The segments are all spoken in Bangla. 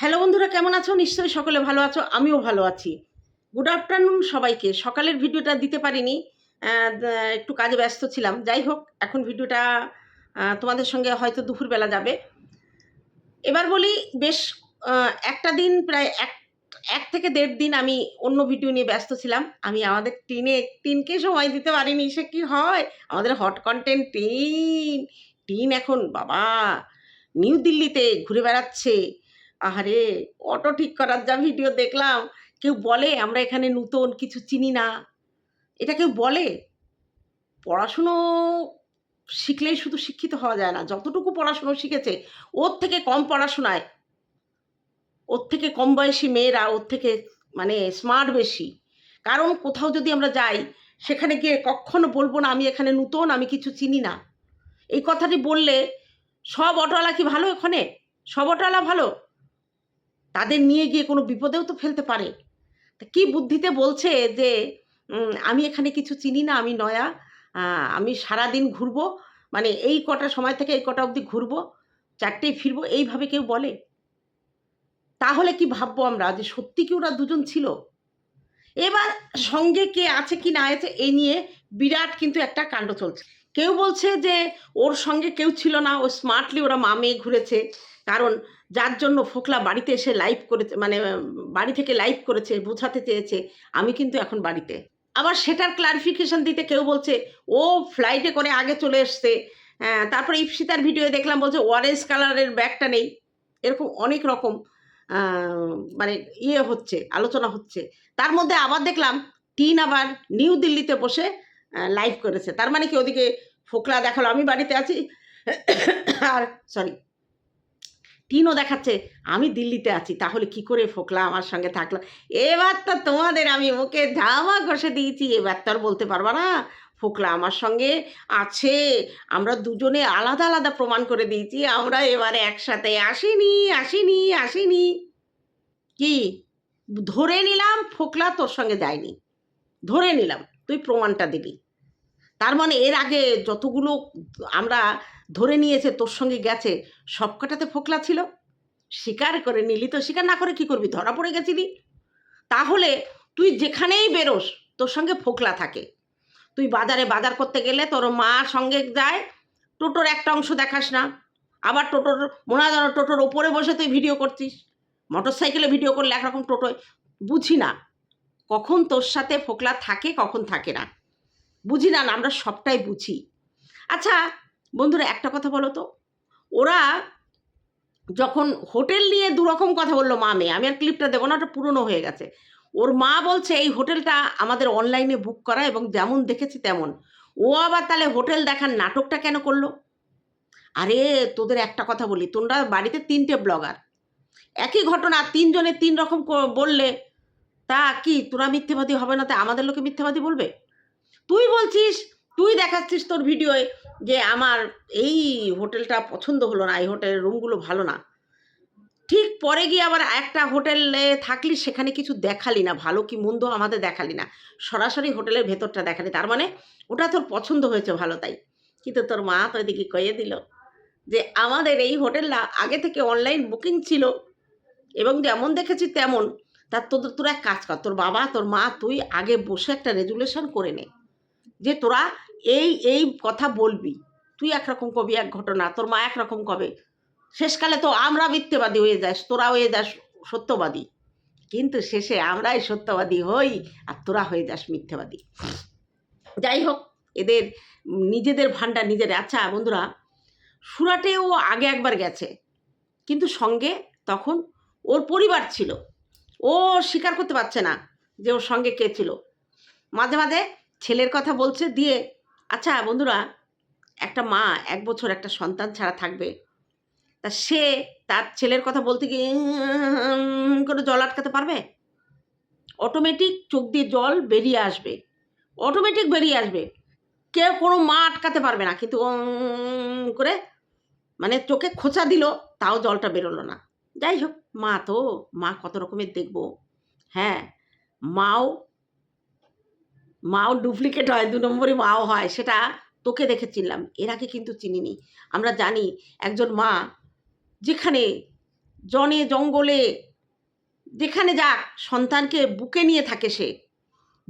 হ্যালো বন্ধুরা, কেমন আছো? নিশ্চয়ই সকলে ভালো আছো, আমিও ভালো আছি। গুড আফটারনুন সবাইকে। সকালের ভিডিওটা দিতে পারিনি একটু কাজে ব্যস্ত ছিলাম। যাই হোক, এখন ভিডিওটা তোমাদের সঙ্গে হয়তো দুপুরবেলা যাবে। এবার বলি, বেশ একটা দিন প্রায় এক এক থেকে দেড় দিন আমি অন্য ভিডিও নিয়ে ব্যস্ত ছিলাম। আমি আমাদের টিনে, টিনকে সময় দিতে পারিনি, সে কি হয়? আমাদের হট কন্টেন্ট টিন টিন এখন বাবা, নিউ দিল্লিতে ঘুরে বেড়াচ্ছে। আহারে অটো ঠিক করার যা ভিডিও দেখলাম, কেউ বলে, আমরা এখানে নতুন, কিছু চিনি না। এটা কেউ বলে? পড়াশুনো শিখলেই শুধু শিক্ষিত হওয়া যায় না, যতটুকু পড়াশুনো শিখেছে, ওর থেকে কম পড়াশোনায়, ওর থেকে কম বয়সী মেয়েরা ওর থেকে মানে স্মার্ট বেশি। কারণ কোথাও যদি আমরা যাই, সেখানে গিয়ে কখনো বলব না, আমি এখানে নতুন, আমি কিছু চিনি না। এই কথাটি বললে, সব অটোওয়ালা কি ভালো এখানে সব অটোওয়ালা ভালো? তাদের নিয়ে গিয়ে কোনো বিপদেও তো ফেলতে পারে। কি বুদ্ধিতে বলছে যে আমি এখানে কিছু চিনি না, আমি নয়া আমি সারাদিন ঘুরবো মানে এই কটা সময় থেকে এই কটা অবধি ঘুরবো চারটেই ফিরবো, এইভাবে কেউ বলে? তাহলে কি ভাববো আমরা যে সত্যি কি ওরা দুজন ছিল? এবার সঙ্গে কে আছে কি না আছে এই নিয়ে বিরাট কিন্তু একটা কাণ্ড চলছে। কেউ বলছে যে, ওর সঙ্গে কেউ ছিল না, ও স্মার্টলি ওরা মা মেয়ে ঘুরেছে। কারণ যার জন্য ফোকলা বাড়িতে এসে লাইভ করেছে মানে বাড়ি থেকে লাইভ করেছে বোঝাতে চেয়েছে আমি কিন্তু এখন বাড়িতে। আবার সেটার ক্লারিফিকেশন দিতে কেউ বলছে ও ফ্লাইটে করে আগে চলে এসছে। হ্যাঁ, তারপরে ইপসিতার ভিডিও দেখলাম বলছে অরেঞ্জ কালারের ব্যাগটা নেই। এরকম অনেক রকম মানে ইয়ে হচ্ছে আলোচনা হচ্ছে। তার মধ্যে আবার দেখলাম টিন আবার নিউ দিল্লিতে বসে লাইভ করেছে। তার মানে কি ওদিকে ফোকলা দেখাল আমি বাড়িতে আছি। আর সরি টিনও দেখাচ্ছে, আমি দিল্লিতে আছি, তাহলে কি করে ফোকলা আমার সঙ্গে থাকল? এবার তো তোমাদের আমি ওকে জামা ঘষে দিয়েছি, এবার তো আর বলতে পারবা না। ফোকলা আমার সঙ্গে আছে, আমরা দুজনে আলাদা আলাদা প্রমাণ করে দিয়েছি, আমরা এবারে একসাথে আসিনি আসিনি আসিনি। কি? ধরে নিলাম ফোকলা তোর সঙ্গে যায়নি। ধরে নিলাম, তুই প্রমাণটা দিবি তার মানে এর আগে যতগুলো আমরা ধরে নিয়েছে তোর সঙ্গে গেছে। সবকটাতে ফোকলা ছিল। স্বীকার করে নিলি তো স্বীকার না করে কি করবি? ধরা পড়ে গেছিলি। তাহলে তুই যেখানেই বেরোস তোর সঙ্গে ফোকলা থাকে। তুই বাজারে বাজার করতে গেলে তোর মা সঙ্গে যায় টোটোর একটা অংশ দেখাস না। আবার টোটোর মনে হয় টোটোর ওপরে বসে তুই ভিডিও করছিস। মোটর সাইকেলে ভিডিও করলে একরকম টোটোয় বুঝি না। কখন তোর সাথে ফোকলা থাকে কখন থাকে না। বুঝি না, আমরা সবটাই বুঝি। আচ্ছা বন্ধুরা, একটা কথা বলো তো। ওরা যখন হোটেল নিয়ে দুরকম কথা বলল মা মেয়ে, আমি আর ক্লিপটা দেবো না, ওটা পুরনো হয়ে গেছে। ওর মা বলছে, এই হোটেলটা আমাদের অনলাইনে বুক করা এবং যেমন দেখেছি তেমন। ও আবার তাহলে হোটেল দেখার নাটকটা কেন করল? আরে, তোদের একটা কথা বলি, তোমরা বাড়িতে তিনটে ব্লগার। একই ঘটনা, তিনজনে তিন রকম বললে, তা কি, তোরা মিথ্যেবাদী হবে না, তা আমাদের লোকে মিথ্যেবাদী বলবে? তুই বলছিস তুই দেখাচ্ছিস তোর ভিডিওয়ে যে আমার এই হোটেলটা পছন্দ হলো না, এই হোটেলের রুমগুলো ভালো না। ঠিক পরে গিয়ে আবার একটা হোটেলে থাকলি, সেখানে কিছু দেখালি না, ভালো কি মন্দ আমাদের দেখালি না। সরাসরি হোটেলের ভেতরটা দেখালি, তার মানে ওটা তোর পছন্দ হয়েছে ভালো তাই। কিন্তু তোর মা তো এদিকে কয়ে দিল যে আমাদের এই হোটেলটা আগে থেকে অনলাইন বুকিং ছিল এবং যেমন দেখেছি তেমন। তার তোদের, তোরা এক কাজ কর, তোর বাবা, তোর মা, তুই আগে বসে একটা রেজুলেশন করে নে। যে তোরা এই এই কথা বলবি, তুই একরকম কবি এক ঘটনা, তোর মা একরকম কবে? শেষকালে তো আমরা মিথ্যেবাদী হয়ে যাস, তোরা হয়ে যাস সত্যবাদী। কিন্তু শেষে আমরাই সত্যবাদী হই আর তোরা হয়ে যাস মিথ্যেবাদী। যাই হোক, এদের, নিজেদের ভান্ডার নিজের। আচ্ছা বন্ধুরা, সুরাটেও আগে একবার গেছে, কিন্তু সঙ্গে তখন ওর পরিবার ছিল। ও স্বীকার করতে পারছে না যে ওর সঙ্গে কে ছিল। মাঝে মাঝে ছেলের কথা বলছে, দিয়ে আচ্ছা বন্ধুরা, একটা মা এক বছর একটা সন্তান ছাড়া থাকবে। তা সে তার ছেলের কথা বলতে গিয়ে করে জল আটকাতে পারবে? অটোমেটিক চোখ দিয়ে জল বেরিয়ে আসবে। অটোমেটিক বেরিয়ে আসবে। কেউ কোনো মা আটকাতে পারবে না। কিন্তু করে মানে চোখে খোঁচা দিল, তাও জলটা বেরোলো না। যাই হোক, মা তো, মা কত রকমের দেখব। হ্যাঁ মাও মাও ডুপ্লিকেট হয়, দু নম্বরই মাও হয়, সেটা তোকে দেখে চিনলাম, এর আগে কিন্তু চিনিনি। আমরা জানি একজন মা যেখানে জনে জঙ্গলে, যেখানে যাক সন্তানকে বুকে নিয়ে থাকে সে,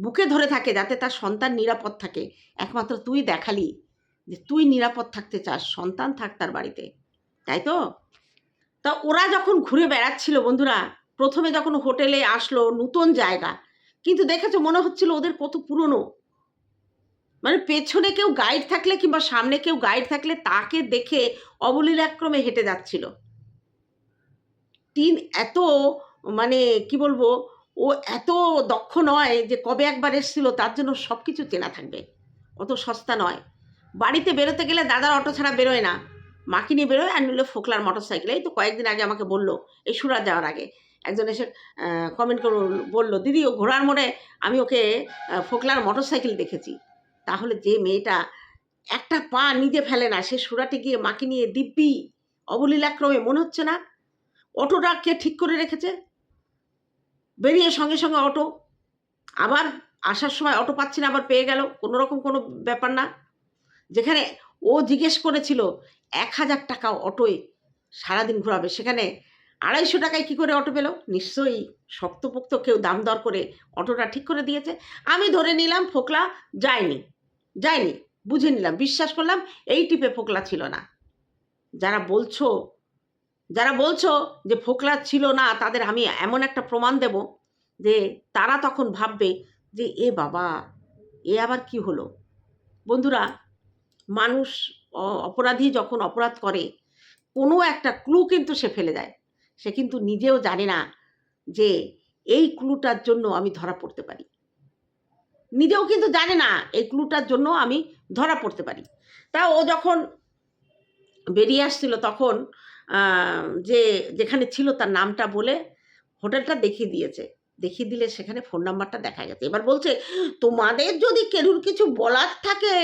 বুকে ধরে থাকে যাতে তার সন্তান নিরাপদ থাকে। একমাত্র তুই দেখালি যে তুই নিরাপদ থাকতে চাস, সন্তান থাক তার বাড়িতে, তাই তো? তা ওরা যখন ঘুরে বেড়াচ্ছিল বন্ধুরা, প্রথমে যখন হোটেলে আসলো নতুন জায়গা কিন্তু দেখেছ মনে হচ্ছিল ওদের কত পুরনো? মানে পেছনে কেউ গাইড থাকলে কিংবা সামনে কেউ গাইড থাকলে তাকে দেখে অবলীলাক্রমে হেঁটে যাচ্ছিল। তিন এত মানে কি বলব, ও এত দক্ষ নয় যে কবে একবার এসেছিল, তার জন্য সব কিছু চেনা থাকবে। অত সস্তা নয়। বাড়িতে বেরোতে গেলে দাদার অটো ছাড়া বেরোয় না। মাকে নিয়ে বেরোয় আর নিলে ফোকলার মোটর সাইকেল এই তো কয়েকদিন আগে আমাকে বলল, এই সুরাত যাওয়ার আগে। একজন এসে কমেন্ট করে বলল, দিদি, ও ঘোড়ার মোড়ে আমি ওকে ফোকলার মোটর সাইকেল দেখেছি। তাহলে যে মেয়েটা একটা পা নিজে ফেলে না, সে সুরাটে গিয়ে মাকে নিয়ে দিব্যি অবলীলাক্রমে মনে হচ্ছে না? অটোটা কে ঠিক করে রেখেছে? বেরিয়ে সঙ্গে সঙ্গে অটো। আবার আসার সময় অটো পাচ্ছি না, আবার পেয়ে গেল। কোনো রকম কোনো ব্যাপার না। যেখানে ও জিজ্ঞেস করেছিল, এক হাজার টাকা অটোয় সারাদিন ঘোরাবে, সেখানে আড়াইশো টাকায় কী করে অটো পেল? নিশ্চয়ই শক্তপোক্ত কেউ দাম দর করে অটোটা ঠিক করে দিয়েছে। আমি ধরে নিলাম ফোকলা যায়নি যায়নি, বুঝে নিলাম, বিশ্বাস করলাম এই টিপে ফোকলা ছিল না। যারা বলছো যারা বলছো যে ফোকলা ছিল না, তাদের আমি এমন একটা প্রমাণ দেব যে তারা তখন ভাববে যে, এ বাবা, এ আবার কি হলো? বন্ধুরা, মানুষ অপরাধী যখন অপরাধ করে, কোনো একটা ক্লু কিন্তু সে ফেলে দেয়। সে কিন্তু নিজেও জানে না যে এই ক্লুটার জন্য আমি ধরা পড়তে পারি। নিজেও কিন্তু জানে না এই ক্লুটার জন্য আমি ধরা পড়তে পারি। তা ও যখন বেরিয়ে আসছিল তখন যে যেখানে ছিল তার নামটা বলে হোটেলটা দেখিয়ে দিয়েছে। দেখিয়ে দিলে সেখানে ফোন নাম্বারটা দেখা গেছে। এবার বলছে, তোমাদের যদি কেরুর কিছু বলার থাকে,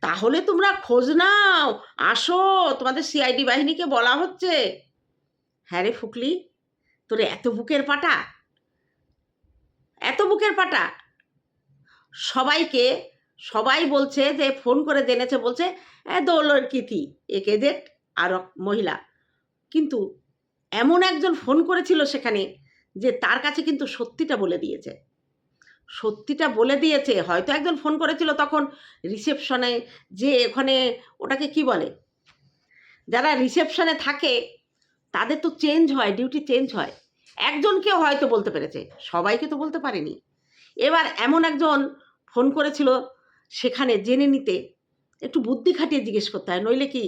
তাহলে তোমরা খোঁজ নাও। আসো, তোমাদের সিআইডি বাহিনীকে বলা হচ্ছে। হ্যাঁ রে ফুকলি, তোর এত বুকের পাটা? এত বুকের পাটা? সবাইকে, সবাই বলছে যে, ফোন করে জেনেছে, বলছে, এ দো লড়কি থি এক এজেন্ট আর মহিলা। কিন্তু এমন একজন ফোন করেছিল সেখানে যে, তার কাছে কিন্তু সত্যিটা বলে দিয়েছে। সত্যিটা বলে দিয়েছে। হয়তো একজন ফোন করেছিল তখন রিসেপশনে যে, ওখানে ওটাকে কি বলে? যারা রিসেপশনে থাকে তাদের তো চেঞ্জ হয় ডিউটি চেঞ্জ হয়। একজনকে হয়তো বলতে পেরেছে, সবাইকে তো বলতে পারেনি। এবার এমন একজন ফোন করেছিল, সেখানে জেনে নিতে, একটু বুদ্ধি খাটিয়ে জিজ্ঞেস করতে হয়, নইলে কি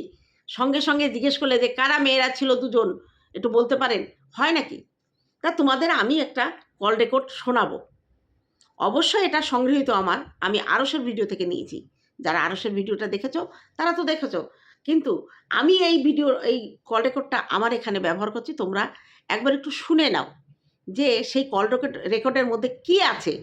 সঙ্গে সঙ্গে জিজ্ঞেস করলে যে, কারা মেয়েরা ছিল দুজন? একটু বলতে পারেন, হয় নাকি? তা তোমাদের আমি একটা কল রেকর্ড শোনাবো। অবশ্যই এটা সংগৃহীত আমার, আমি আরসের ভিডিও থেকে নিয়েছি। যারা আরসের ভিডিওটা দেখেছ, তারা তো দেখেছ কিন্তু আমি এই ভিডিও এই কল রেকর্ডটা আমার এখানে ব্যবহার করছি তোমরা একবার একটু শুনে নাও যে সেই কল রেকর্ড রেকর্ডের মধ্যে কি আছে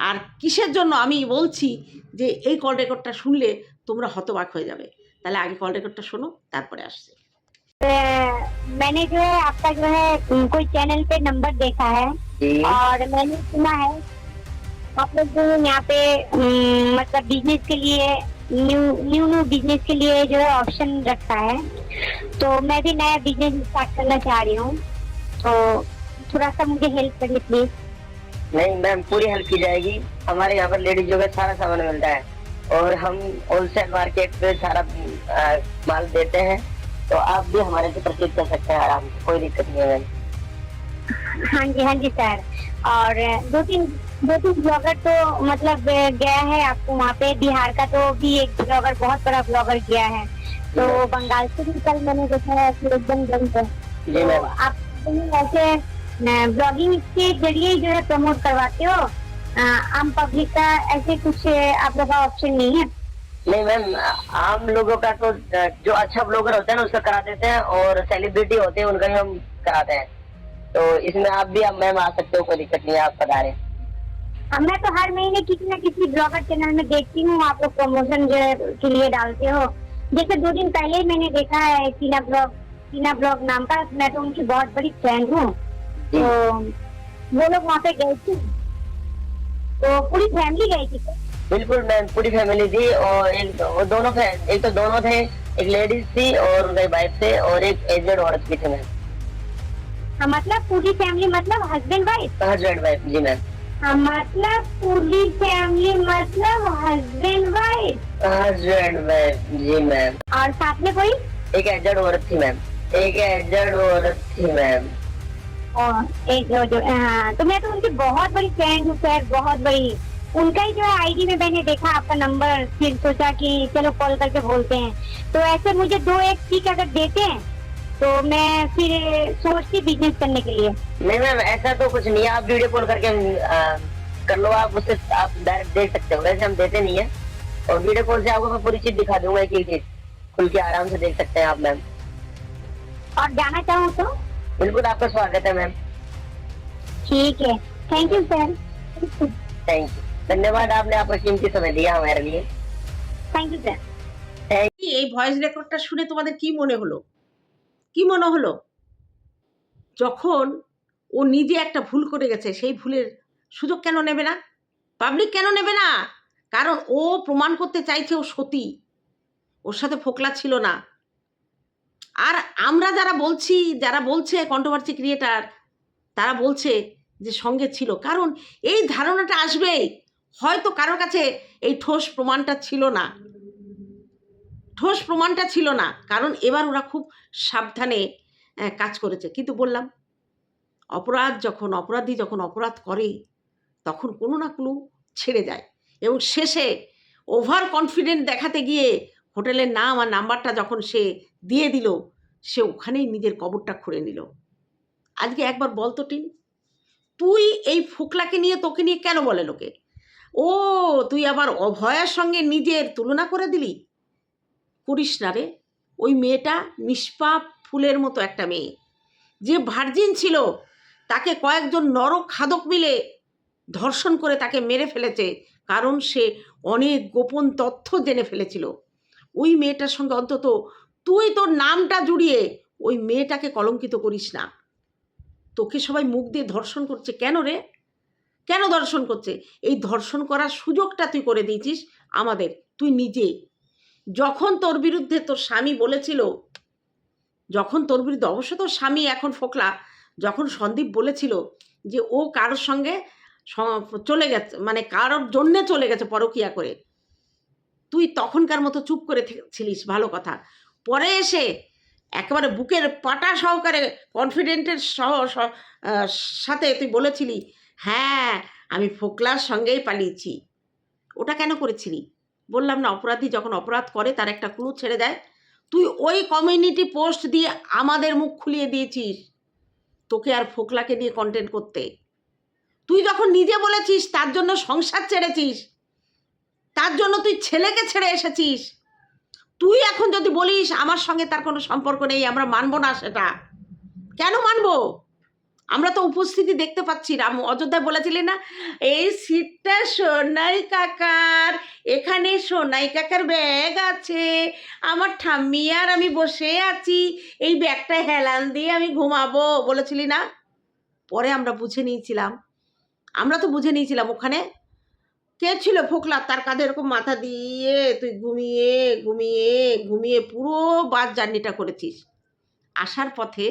আর কিসের জন্য আমি বলছি যে এই কল রেকর্ডটা শুনলে তোমরা হতবাক হয়ে যাবে তাহলে আগে কল রেকর্ডটা শোনো তারপরে আসছে अ, मैंने जो है आपका जो है उम, कोई चैनल पे नंबर देखा है जी और मैंने सुना है आप लोग जो है यहाँ पे उम, मतलब बिजनेस के लिए न्यू न्यू न्यू बिज़नेस के लिए जो है ऑप्शन रखा है तो मैं भी नया बिज़नेस स्टार्ट करना चाह रही हूँ। तो थोड़ा सा मुझे हेल्प करिए प्लीज़ नहीं मैम पूरी हेल्प की जाएगी। हमारे यहाँ पर लेडीजों का सारा सामान मिलता है। और हम होलसेल मार्केट पे सारा आ, माल देते हैं। तो आप भी हमारे से परचेज कर सकते हैं आराम से कोई दिक्कत नहीं है मैम। हाँ जी हाँ जी सर और दो तीन दो ब्लॉगर तो मतलब गया है आपको वहाँ पे। बिहार का तो भी एक ब्लॉगर बहुत बड़ा ब्लॉगर गया है। तो बंगाल से भी कल मैंने देखा है एकदम है। तो आप ऐसे ब्लॉगिंग के ज़रिए ही जो है प्रमोट करवाते हो? आम पब्लिक का ऐसे कुछ आप लोग का ऑप्शन नहीं है? नहीं मैम आम लोगों का तो जो अच्छा ब्लॉगर होता है ना उसका करा देते हैं और सेलिब्रिटी होते हैं उनका भी हम कराते हैं। तो इसमें आप भी मैम आ सकते हो कोई दिक्कत नहीं है आप बता रहे हाँ, मैं तो हर महीने किसी न किसी ब्लॉगर चैनल में देखती हूँ आप लोग प्रमोशन जो है के लिए डालते हो। जैसे दो दिन पहले ही मैंने देखा है टीना ब्लॉग टीना ब्लॉग नाम का मैं तो उनकी बहुत बड़ी फ़ैन हूँ। तो वो लोग वहाँ पे गए थे। तो पूरी फैमिली गई थी। बिल्कुल मैम पूरी फैमिली थी और एक वो दोनों एक तो दोनों थे एक लेडीज़ थी और उनका वाइफ थे और एक एजेड औरत भी थे मैम। हाँ, मतलब पूरी फैमिली मतलब हस्बैंड वाइफ हस्बैंड वाइफ जी मैम। मतलब पूरी फैमिली मतलब हस्बैंड वाइफ हस्बैंड वाइफ जी मैम और साथ में कोई? एक एजड औरत थी मैम एक एजड औरत थी मैम और एक जो जो हाँ तो मैं तो उनकी बहुत बड़ी फ़ैन हूँ सर बहुत बड़ी। उनका ही जो है आईडी में मैंने देखा आपका नंबर फिर सोचा कि चलो कॉल करके बोलते हैं। तो ऐसे मुझे दो एक चीज़ अगर देते हैं तो मैं फिर सोचती बिजनेस करने के लिए नहीं मैम ऐसा तो कुछ नहीं है आप वीडियो कॉल करके आ, कर लो आप उससे आप डायरेक्ट देख सकते हो वैसे हम देते नहीं है और वीडियो कॉल से आपको मैं पूरी चीज दिखा दूंगा एक एक चीज खुल के आराम से देख सकते हैं आप मैम और जाना चाहूँ तो बिल्कुल आपका स्वागत है मैम ठीक है thank you sir thank you धन्यवाद आपने आपका कीमती समय दिया हमारे लिए थैंक यू सर এই ভয়েস রেকর্ডটা শুনে তোমাদের কি মনে হলো কি মনে হলো? যখন ও নিজে একটা ভুল করে গেছে, সেই ভুলের সুযোগ কেন নেবে না? পাবলিক কেন নেবে না? কারণ ও প্রমাণ করতে চাইছে ও সতী। ওর সাথে ফোকলা ছিল না। আর আমরা যারা বলছি, যারা বলছে কন্ট্রোভার্সি ক্রিয়েটার তারা বলছে যে সঙ্গে ছিল। কারণ এই ধারণাটা আসবেই। হয়তো কারোর কাছে এই ঠোস প্রমাণটা ছিল না। ঠোস প্রমাণটা ছিল না, কারণ এবার ওরা খুব সাবধানে কাজ করেছে। কিন্তু বললাম, অপরাধ যখন, অপরাধী যখন অপরাধ করে, তখন কোনো না কোনো ছেড়ে যায়। এবং শেষে ওভার কনফিডেন্ট দেখাতে গিয়ে হোটেলের নাম আর নাম্বারটা যখন সে দিয়ে দিল, সে ওখানেই নিজের কবরটা খুঁড়ে নিল। আজকে একবার বলতো টিন, তুই এই ফোকলাকে নিয়ে তোকে নিয়ে কেন বলে লোকে? ও, তুই আবার অভয়ার সঙ্গে নিজের তুলনা করে দিলি? করিস না রে। ওই মেয়েটা নিষ্পাপ ফুলের মতো একটা মেয়ে। যে ভার্জিন ছিল, তাকে কয়েকজন নরক খাদক মিলে ধর্ষণ করে তাকে মেরে ফেলেছে, কারণ সে অনেক গোপন তথ্য জেনে ফেলেছিল। ওই মেয়েটার সঙ্গে অন্তত তুই তোর নামটা জুড়িয়ে ওই মেয়েটাকে কলঙ্কিত করিস না। তোকে সবাই মুখ দিয়ে ধর্ষণ করছে কেন রে? কেন ধর্ষণ করছে? এই ধর্ষণ করার সুযোগটা তুই করে দিয়েছিস আমাদের। তুই নিজে যখন তোর বিরুদ্ধে তোর স্বামী বলেছিল, যখন তোর বিরুদ্ধে, অবশ্য তোর স্বামী এখন ফোকলা, যখন সন্দীপ বলেছিল যে ও কারোর সঙ্গে চলে গেছে মানে কারোর জন্যে চলে গেছে পরকিয়া করে, তুই তখনকার মতো চুপ করে ছিলিস ভালো কথা। পরে এসে একেবারে বুকের পাটা সহকারে কনফিডেন্টের সহ সাথে তুই বলেছিলি হ্যাঁ আমি ফোকলার সঙ্গেই পালিয়েছি। ওটা কেন করেছিলি? বললাম না, অপরাধী যখন অপরাধ করে, তার একটা ক্লু ছেড়ে দেয়। তুই ওই কমিউনিটি পোস্ট দিয়ে আমাদের মুখ খুলিয়ে দিয়েছিস। তোকে আর ফোকলাকে নিয়ে কন্টেন্ট করতে। তুই যখন নিজে বলেছিস, তার জন্য সংসার ছেড়েছিস। তার জন্য তুই ছেলেকে ছেড়ে এসেছিস। তুই এখন যদি বলিস, আমার সঙ্গে তার কোনো সম্পর্ক নেই, আমরা মানবো না সেটা। কেন মানবো? আমরা তো উপস্থিতি দেখতে পাচ্ছি রাম অযোধ্যায় বলেছিলি না, এই সিটটা সোনাই কাকার, এখানে সোনাই কাকার ব্যাগ আছে, আমার ঠাম্মি আর আমি বসে আছি, এই ব্যাগটা হেলান দিয়ে আমি ঘুমাবো, বলেছিলি না? পরে আমরা বুঝে নিয়েছিলাম, আমরা তো বুঝে নিয়েছিলাম ওখানে, কে ছিল ফোকলা? তার কাঁধে এরকম মাথা দিয়ে তুই ঘুমিয়ে ঘুমিয়ে ঘুমিয়ে পুরো বাস জার্নিটা করেছিস। আসার পথে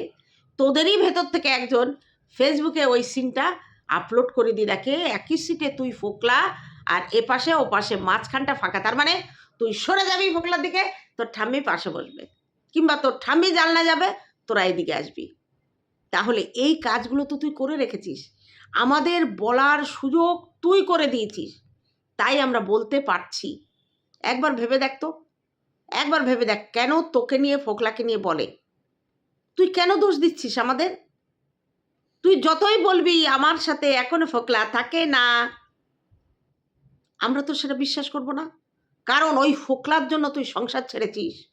তোদেরই ভেতর থেকে একজন ফেসবুকে ওই সিনটা আপলোড করে দিয়ে দেখে একই সিটে তুই ফোকলা আর এ পাশে ও পাশে মাঝখানটা ফাঁকা। তার মানে তুই সরে যাবি ফোকলার দিকে, তোর ঠাম্মি পাশে বসবে। কিংবা তোর ঠাম্মি জানলা যাবে, তোরা এদিকে আসবি। তাহলে এই কাজগুলো তো তুই করে রেখেছিস। আমাদের বলার সুযোগ তুই করে দিয়েছিস। তাই আমরা বলতে পারছি। একবার ভেবে দেখ তো। একবার ভেবে দেখ কেন তোকে নিয়ে ফোকলাকে নিয়ে বলে। তুই কেন দোষ দিচ্ছিস আমাদের? তুই যতই বলবি আমার সাথে এখনও ফোকলা থাকে না। আমরা তো সেটা বিশ্বাস করব না। কারণ ওই ফোকলার জন্য তুই সংসার ছেড়েছিস।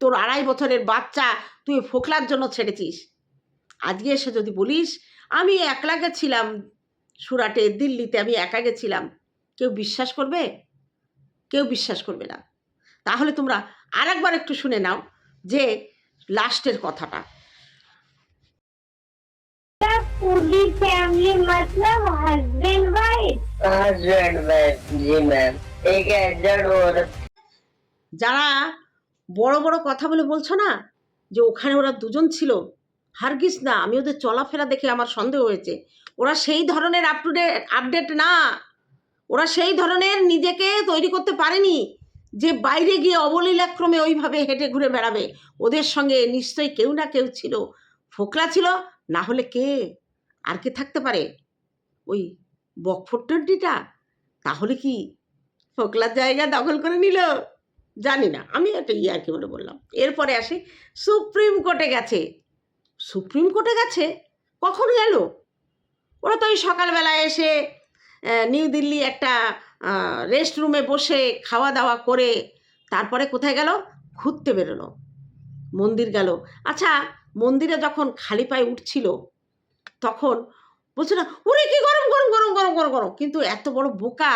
তোর আড়াই বছরের বাচ্চা তুই ফোকলার জন্য ছেড়েছিস। আজকে এসে যদি বলিস, আমি একলা গেছিলাম সুরাটে, দিল্লিতে আমি একা গেছিলাম। কেউ বিশ্বাস করবে? কেউ বিশ্বাস করবে না। তাহলে তোমরা আরেকবার একটু শুনে নাও যে লাস্টের কথাটা। पूरी फैमिली मतलब हस्बैंड वाइफ हस्बैंड वाइफ जी मैम एक एजड औरत যারা বড় বড় কথা বলে বলছো না যে ওখানে ওরা দুজন ছিল হারগিস না আমি ওদের চলাফেরা দেখে আমার সন্দেহ হয়েছে ওরা সেই ধরনের আপ টু ডেট আপডেট না ওরা সেই ধরনের নিজেকে তৈরি করতে পারেনি যে বাইরে গিয়ে অবলীলাক্রমে ওইভাবে হেঁটে ঘুরে বেড়াবে ওদের সঙ্গে নিশ্চয়ই কেউ না কেউ ছিল ফোকলা ছিল না হলে কে আর কে থাকতে পারে? ওই বকফোট্টনটিটা তাহলে কি ফোকলার জায়গা দখল করে নিল? জানি না, আমি একটা ইয়ার কি বলে বললাম। এরপরে আসি, সুপ্রিম কোর্টে গেছে। সুপ্রিম কোর্টে গেছে? কখন গেল? ওরা তো ওই সকালবেলা এসে নিউ দিল্লি একটা রেস্ট রুমে বসে খাওয়া দাওয়া করে, তারপরে কোথায় গেল? ঘুরতে বেরোলো। মন্দির গেল। আচ্ছা মন্দিরে যখন খালি পায়ে উঠছিল তখন বলছে না, ওরে কি গরম গরম গরম গরম গরম গরম! কিন্তু এত বড় বোকা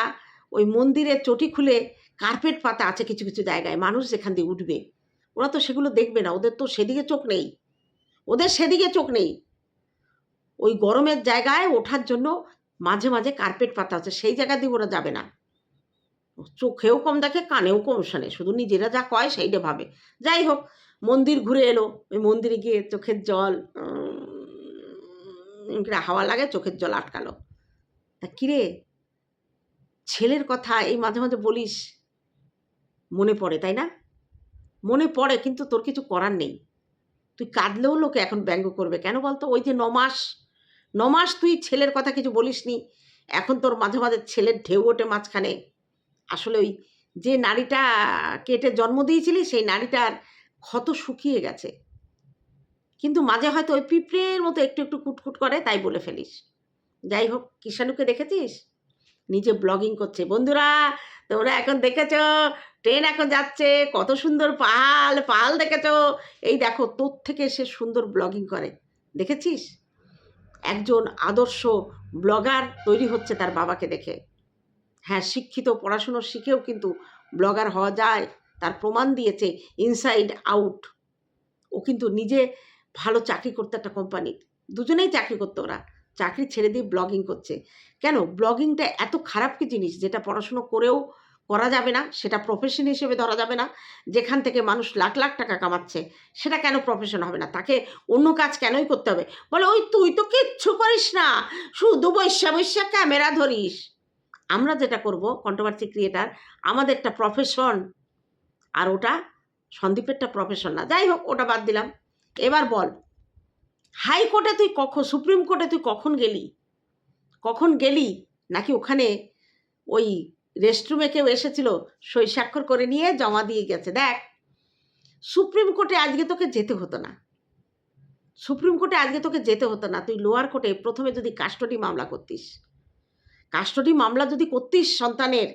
ওই মন্দিরের চটি খুলে কার্পেট পাতা আছে কিছু কিছু জায়গায়, মানুষ যেখান দিয়ে উঠবে। ওরা তো সেগুলো দেখবে না, ওদের তো সেদিকে চোখ নেই। ওদের সেদিকে চোখ নেই। ওই গরমের জায়গায় ওঠার জন্য মাঝে মাঝে কার্পেট পাতা আছে, সেই জায়গা দিয়ে ওরা যাবে না। চোখেও কম দেখে, কানেও কম শোনে, শুধু নিজেরা যা কয় সেইটা ভাবে। যাই হোক, মন্দির ঘুরে এলো, ওই মন্দিরে গিয়ে চোখের জল হাওয়া লাগে, চোখের জল আটকালো। তা কিরে ছেলের কথা এই মাঝে মাঝে বলিস, মনে পড়ে, তাই না? মনে পড়ে, কিন্তু তোর কিছু করার নেই। তুই কাঁদলেও লোকে এখন ব্যঙ্গ করবে, কেন বলতো? ওই যে নমাস নমাস, তুই ছেলের কথা কিছু বলিসনি। এখন তোর মাঝে মাঝে ছেলের ঢেউ ওঠে মাঝখানে। আসলে ওই যে নারীটা কেটে জন্ম দিয়েছিলি, সেই নারীটার ক্ষত শুকিয়ে গেছে। কিন্তু মাঝে হয়তো ওই পিঁপড়ের মতো একটু একটু কুটকুট করে, তাই বলে ফেলিস। যাই হোক কিষাণুকে দেখেছিস? নিজে ব্লগিং করছে। বন্ধুরা, তোমরা এখন দেখেছ? ট্রেন এখন যাচ্ছে। কত সুন্দর পাহাল পাহাল দেখেছ? এই দেখো, তোর থেকে সে সুন্দর ব্লগিং করে। দেখেছিস? একজন আদর্শ ব্লগার তৈরি হচ্ছে তার বাবাকে দেখে। হ্যাঁ শিক্ষিত, পড়াশুনো শিখেও কিন্তু ব্লগার হওয়া যায়। তার প্রমাণ দিয়েছে ইনসাইড আউট ও কিন্তু নিজে ভালো চাকরি করতে একটা কোম্পানির দুজনেই চাকরি করতো ওরা। চাকরি ছেড়ে দিয়ে ব্লগিং করছে। কেন? ব্লগিংটা এত খারাপ কি জিনিস? যেটা পড়াশুনো করেও করা যাবে না, সেটা প্রফেশন হিসেবে ধরা যাবে না। যেখান থেকে মানুষ লাখ লাখ টাকা কামাচ্ছে, সেটা কেন প্রফেশন হবে না? তাকে অন্য কাজ কেনই করতে হবে? বলে, ওই তুই তো কিচ্ছু করিস না। শুধু বৈশা বৈশা ক্যামেরা ধরিস। আমরা যেটা করব কন্ট্রোভার্সি ক্রিয়েটার আমাদেরটা প্রফেশন আর ওটা সন্দীপেরটা প্রফেশন না। যাই হোক, ওটা বাদ দিলাম। এবার বল হাইকোর্টে তুই কখন, সুপ্রিম কোর্টে তুই কখন গেলি? কখন গেলি? নাকি ওখানে ওই রেস্টরুমে কেউ এসেছিল, সই স্বাক্ষর করে নিয়ে জমা দিয়ে গেছে? দেখ, সুপ্রিম কোর্টে আজকে তোকে যেতে হতো না। সুপ্রিম কোর্টে আজকে তোকে যেতে হতো না। তুই লোয়ার কোর্টে প্রথমে যদি কাস্টডি মামলা করতিস কাস্টডি মামলা যদি করতিস সন্তানের,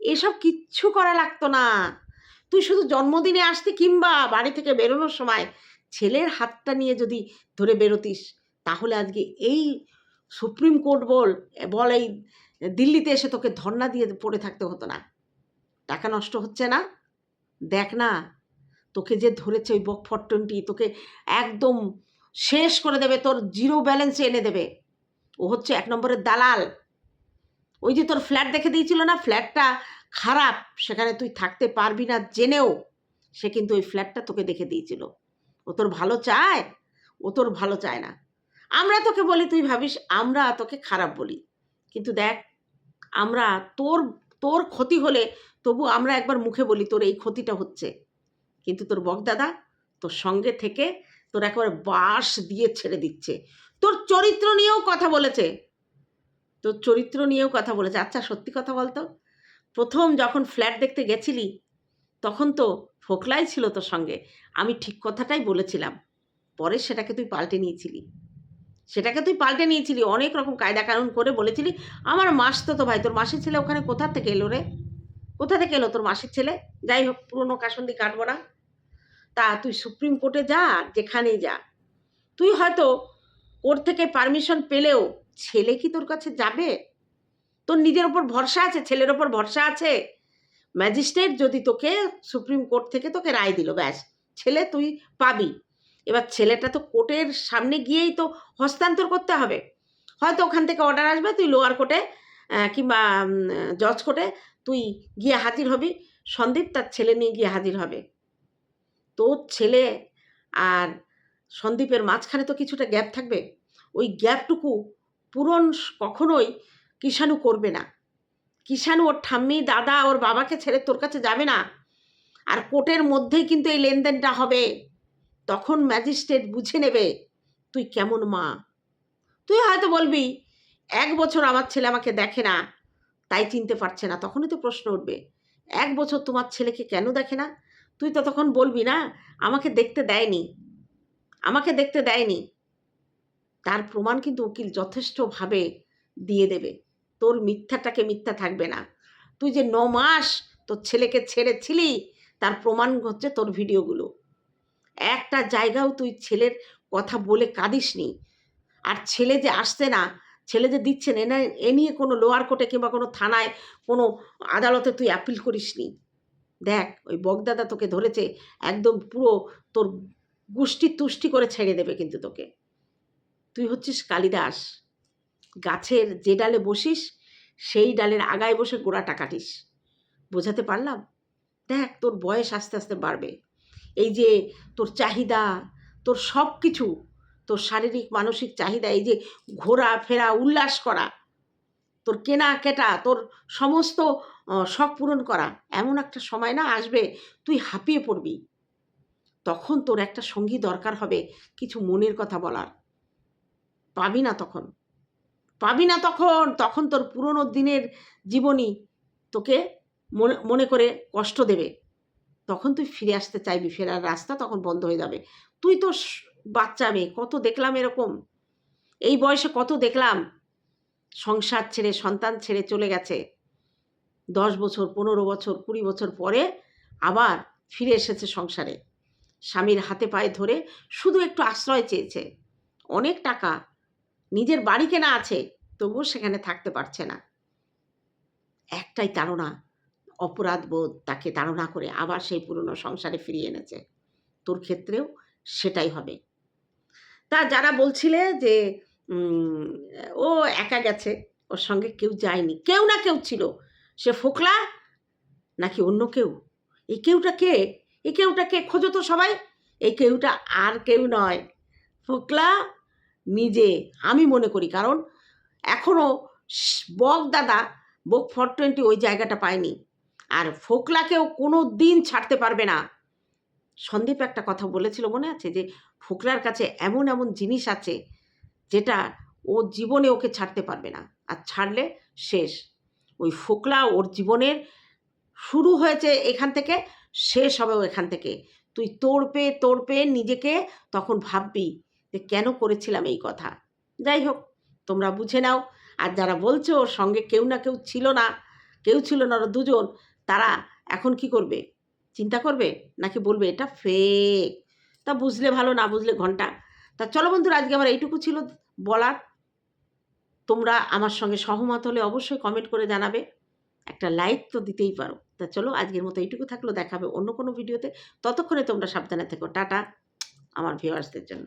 এসব কিচ্ছু করা লাগতো না। তুই শুধু জন্মদিনে আসতি কিংবা বাড়ি থেকে বেরোনোর সময় ছেলের হাতটা নিয়ে যদি ধরে বেরোতিস, তাহলে আজকে এই সুপ্রিম কোর্ট বল বল এই দিল্লিতে এসে তোকে ধর্না দিয়ে পড়ে থাকতে হতো না। টাকা নষ্ট হচ্ছে না। দেখ না, তোকে যে ধরেছে ওই বকফট্টনটি তোকে একদম শেষ করে দেবে, তোর জিরো ব্যালেন্সে এনে দেবে। ও হচ্ছে এক নম্বরের দালাল। ওই যে তোর ফ্ল্যাট দেখে দিয়েছিল না, ফ্ল্যাটটা খারাপ, সেখানে তুই থাকতে পারবি না জেনেও। সে কিন্তু ওই ফ্ল্যাটটা তোকে দেখে দিয়েছিল। ও তোর ভালো চায়? ও তোর ভালো চায় না। আমরা তোকে বলি, তুই ভাবিস, আমরা তোকে খারাপ বলি। কিন্তু দেখ, আমরা তোর তোর ক্ষতি হলে তবু আমরা একবার মুখে বলি, তোর এই ক্ষতিটা হচ্ছে। কিন্তু তোর বকদাদা তোর সঙ্গে থেকে তোর একেবারে বাঁশ দিয়ে ছেড়ে দিচ্ছে। তোর চরিত্র নিয়েও কথা বলেছে। তোর চরিত্র নিয়েও কথা বলেছে। আচ্ছা সত্যি কথা বলতো? প্রথম যখন ফ্ল্যাট দেখতে গেছিলি, তখন তো ফোকলাই ছিল তোর সঙ্গে। আমি ঠিক কথাটাই বলেছিলাম। পরে সেটাকে তুই পাল্টে নিয়েছিলি। সেটাকে তুই পাল্টে নিয়েছিলি। অনেক রকম কায়দা কানুন করে বলেছিলি, আমার মাস তো তো ভাই, তোর মাসির ছেলে ওখানে কোথা থেকে এলো রে? কোথা থেকে এলো তোর মাসির ছেলে? যাই হোক, পুরনো কাসন্দি কাটবো না। তা তুই সুপ্রিম কোর্টে যা, যেখানেই যা। তুই হয়তো কোর্ট থেকে পারমিশন পেলেও ছেলে কি তোর কাছে যাবে? তোর নিজের ওপর ভরসা আছে? ছেলের ওপর ভরসা আছে? ম্যাজিস্ট্রেট যদি তোকে সুপ্রিম কোর্ট থেকে তোকে রায় দিল, ব্যাস। ছেলে তুই পাবি। এবার ছেলেটা তো কোর্টের সামনে গিয়েই তো হস্তান্তর করতে হবে। হয়তো ওখান থেকে অর্ডার আসবে, তুই লোয়ার কোর্টে কিংবা জজ কোর্টে তুই গিয়ে হাজির হবি। সন্দীপ তার ছেলে নিয়ে গিয়ে হাজির হবে। তোর ছেলে আর সন্দীপের মাঝখানে তো কিছুটা গ্যাপ থাকবে। ওই গ্যাপটুকু পূরণ কখনোই কিষাণু করবে না। কিষাণু ওর ঠাম্মি দাদা ওর বাবাকে ছেড়ে তোর কাছে যাবে না? আর কোর্টের মধ্যেই কিন্তু এই লেনদেনটা হবে। তখন ম্যাজিস্ট্রেট বুঝে নেবে, তুই কেমন মা? তুই হয়তো বলবি, এক বছর আমার ছেলে আমাকে দেখে না। তাই চিনতে পারছে না, তখনই তো প্রশ্ন উঠবে, এক বছর তোমার ছেলেকে কেন দেখে না? তুই তো তখন বলবি না, আমাকে দেখতে দেয়নি। আমাকে দেখতে দেয়নি। তার প্রমাণ কিন্তু উকিল যথেষ্টভাবে দিয়ে দেবে। তোর মিথ্যাটাকে মিথ্যা থাকবে না। তুই যে ন মাস তোর ছেলেকে ছেড়েছিলি, তার প্রমাণ হচ্ছে তোর ভিডিওগুলো। একটা জায়গাও তুই ছেলের কথা বলে কাঁদিসনি। আর ছেলে যে আসছে না, ছেলে যে দিচ্ছে না এ না- এ নিয়ে কোনো লোয়ার কোর্টে কিংবা কোনো থানায় কোনো আদালতে তুই অ্যাপিল করিসনি। দেখ, ওই বগদাদা তোকে ধরেছে, একদম পুরো তোর গুষ্টি তুষ্টি করে ছেড়ে দেবে কিন্তু তোকে। তুই হচ্ছিস কালিদাস। গাছের যে ডালে বসিস, সেই ডালের আগায় বসে গোড়াটা কাটিস। বোঝাতে পারলাম? দেখ, তোর বয়স আস্তে আস্তে বাড়বে। এই যে তোর চাহিদা, তোর সব কিছু তোর শারীরিক, মানসিক চাহিদা, এই যে ঘোরা ফেরা উল্লাস করা, তোর কেনা কেটা, তোর সমস্ত শখ পূরণ করা, এমন একটা সময় না আসবে, তুই হাঁপিয়ে পড়বি। তখন তোর একটা সঙ্গী দরকার হবে, কিছু মনের কথা বলার। পাবি না তখন। পাবি না তখন তখন তোর পুরনো দিনের জীবনী তোকে মনে মনে করে কষ্ট দেবে। তখন তুই ফিরে আসতে চাইবি, ফেরার রাস্তা তখন বন্ধ হয়ে যাবে। তুই তো বাচ্চা মেয়ে, কত দেখলাম এরকম? এই বয়সে কত দেখলাম? সংসার ছেড়ে, সন্তান ছেড়ে চলে গেছে। দশ বছর, পনেরো বছর, কুড়ি বছর পরে আবার ফিরে এসেছে সংসারে। স্বামীর হাতে পায়ে ধরে শুধু একটু আশ্রয় চেয়েছে। অনেক টাকা নিজের বাড়ি কেনা আছে, তবুও সেখানে থাকতে পারছে না। একটাই তাড়না, অপরাধ বোধ তাকে তাড়না করে আবার সেই পুরনো সংসারে ফিরিয়ে এনেছে। তোর ক্ষেত্রেও সেটাই হবে। তা যারা বলছিলে যে ও একা গেছে, ওর সঙ্গে কেউ যায়নি, কেউ না কেউ ছিল, সে ফোকলা নাকি অন্য কেউ? এই কেউটা কে? এই কেউটা কে? খোঁজো তো সবাই, এই কেউটা আর কেউ নয়। ফোকলা নিজে, আমি মনে করি। কারণ এখনও বক দাদা, বক ফর টোয়েন্টি ওই জায়গাটা পায়নি। আর ফোকলাকেও কোনো দিন ছাড়তে পারবে না। সন্দীপ একটা কথা বলেছিল, মনে আছে? যে ফোকলার কাছে এমন এমন জিনিস আছে যেটা ও জীবনে ওকে ছাড়তে পারবে না। আর ছাড়লে শেষ। ওই ফোকলা ওর জীবনের শুরু হয়েছে এখান থেকে, শেষ হবে এখান থেকে। তুই তোড়পে পেয়ে নিজেকে তখন ভাববি। যে কেন করেছিলাম এই কথা। যাই হোক, তোমরা বুঝে নাও। আর যারা বলছো ওর সঙ্গে কেউ না কেউ ছিল না, কেউ ছিল না ওরা দুজন, তারা এখন কি করবে? চিন্তা করবে? নাকি বলবে এটা ফেক তা বুঝলে ভালো, না বুঝলে ঘণ্টা। তা চলো বন্ধুরা, আজকে আমার এইটুকু ছিল বলার। তোমরা আমার সঙ্গে সহমত হলে অবশ্যই কমেন্ট করে জানাবে। একটা লাইক তো দিতেই পারো। তা চলো, আজকের মতো এইটুকু থাকল। দেখাবে অন্য কোনো ভিডিওতে ততক্ষণে তোমরা সাবধানে থেকো। টাটা, আমার ভিউয়ার্সদের জন্য।